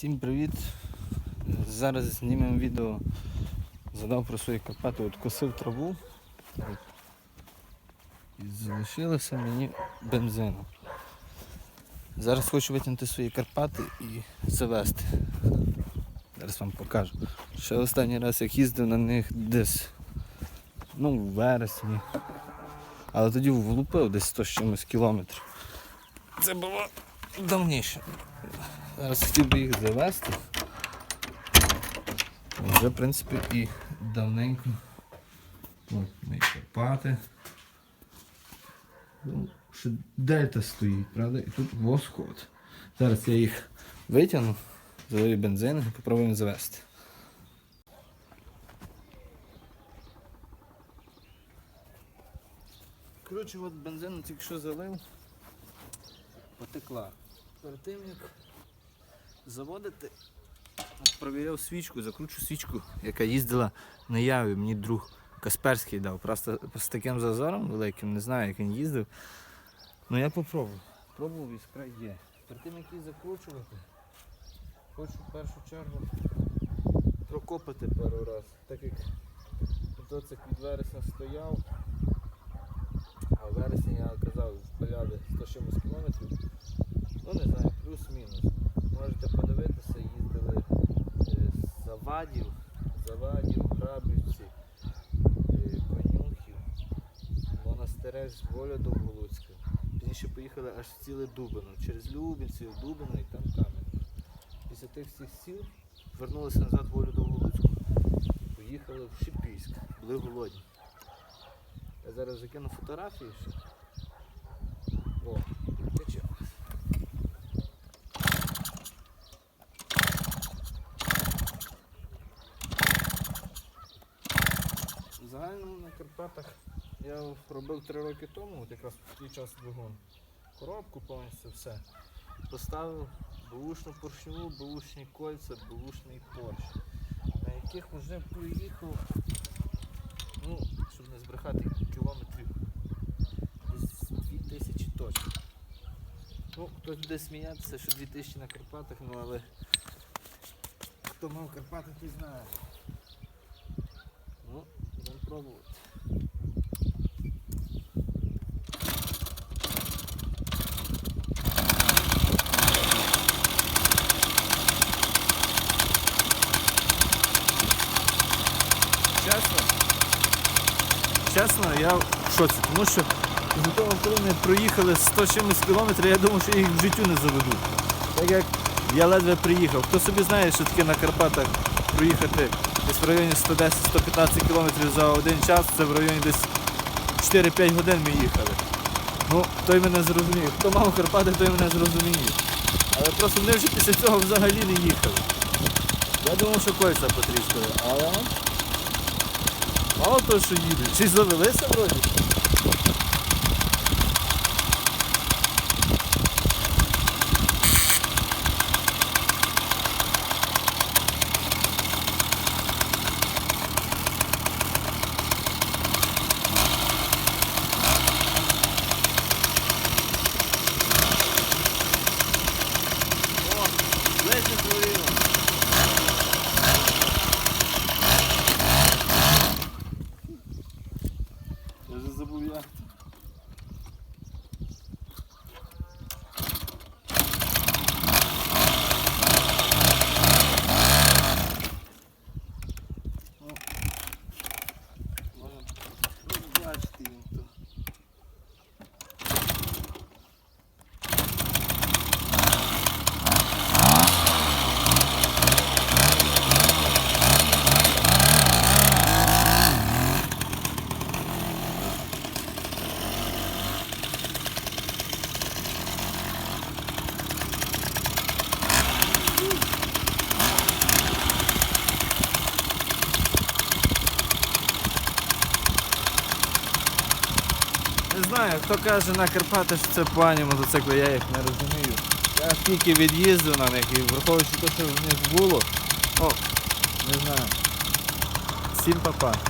Всім привіт! Зараз знімемо відео. Задав про свої Карпати, от косив траву. От. І залишилося мені бензину. Зараз хочу витягнути свої Карпати і завести. Зараз вам покажу. Ще останній раз як їздив на них десь ну, в вересні. Але тоді влупив десь 100 з чимось кілометрів. Це було давніше. Зараз хотів би їх завести. Вже, в принципі, і давненько. Ось мої Карпати. Ну, Ще дельта стоїть, правда? І тут восход. Зараз я їх витягну, залию бензин і попробуємо завести. Коротше, от бензину тільки що залив, потекла. Перед тим як заводити, провіряв свічку, закручу свічку, яка їздила на яві. Мені друг Касперський дав. Просто з таким зазором великим, не знаю, як він їздив. Ну я попробував. Пробував іскра є. Перед тим як її закручувати, хочу в першу чергу прокопати пару раз. Так як мотоцик від вересня стояв, а в вересні я казав, впаляли 100 з чимось кілометрів. Ну не знаю, плюс-мінус. Можете подивитися, їздили е, з завадів, завадів, грабівці, е, конюхів, монастирець Воля Довголуцька. Пізніше поїхали аж в ціле Дубино, через Любінців, Дубино і там Кам'янка. Після тих всіх сіл вернулися назад в Волю Довголуцьку. Поїхали в Шипільськ, були голодні. Я зараз закину фотографії ще. О, тече. В загальному на Карпатах я робив три роки тому, от якраз в той час двигун. Коробку повністю все. Поставив бушну поршню, бушні кольця, бушний порш, на яких вже проїхав, ну, щоб не збрехати кілометрів, десь 2000 точно. Ну, хтось буде сміятися, що 2000 на Карпатах, ну але хто мав Карпати, той знає. Ну. Чесно, чесно, я в шоці, тому що з того, коли ми проїхали 100 чимось кілометрів, я думав, що їх в життю не заведу. Так як я ледве приїхав. Хто собі знає, що таке на Карпатах проїхати десь в районі 110-115 кілометрів за один час, це в районі десь 4-5 годин ми їхали. Ну, той мене зрозуміє. Хто мав Карпати, той мене зрозуміє. Але просто вони вже після цього взагалі не їхали. Я думав, що кольця потріскали, але мало того, що їдуть. Чи завелися вроді? О, ледь не згоріло. Я вже забув як. Ну, можна побачити їм то. Не знаю, хто каже на Карпати, що це погані мотоцикли, я їх не розумію. Я тільки від'їздив на них і враховуючи те, що в них було, о, не знаю. Всім папа.